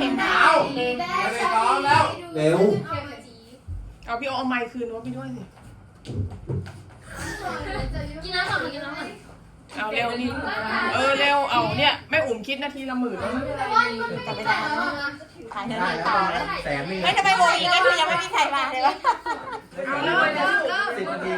เป็นหนาวไม่ได้ร้อนแล้ว เร็วเอาพี่โอเอาไมค์คืนโน้ตไปด้วยสิ กินน้ำก่อนกินน้ำก่อนเอาเร็วนี่เออเร็วเอาเนี่ยไม่อุ่มคิดนาทีละหมื่นแต่ไม่ได้ขายไม่ต่อแล้วแสนหนึงเยทำไมโมอีกนาทียังไม่มีใครมาเลยวะ เอาเลย สิบนาที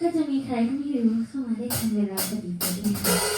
ก็จะมีใครที่ไม่รู้เข้ามาได้ทันเวลาพอดีไปด้วยค่ะ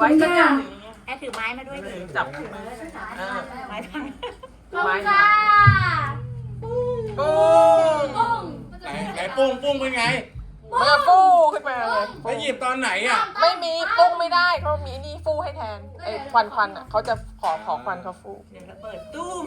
ไว้ก็เนี่ยถืออย่างเงี้ยแอดถือไม้มาด้วยดิจับขึ้นมาเออไม้พังขอบคุณค่ะปุ้งปุ้งไหนไหนปุ้งปุ้งเป็นไงมันจะฟูขึ้นมาเลยแล้วหยิบตอนไหนอะ ไม่มีปุ้งไม่ได้เขามีนี่ฟูให้แทนไอ้ควันควันๆอะเขาจะขอขอควันเขาฟูเดี๋ยวเราเปิดตู้ม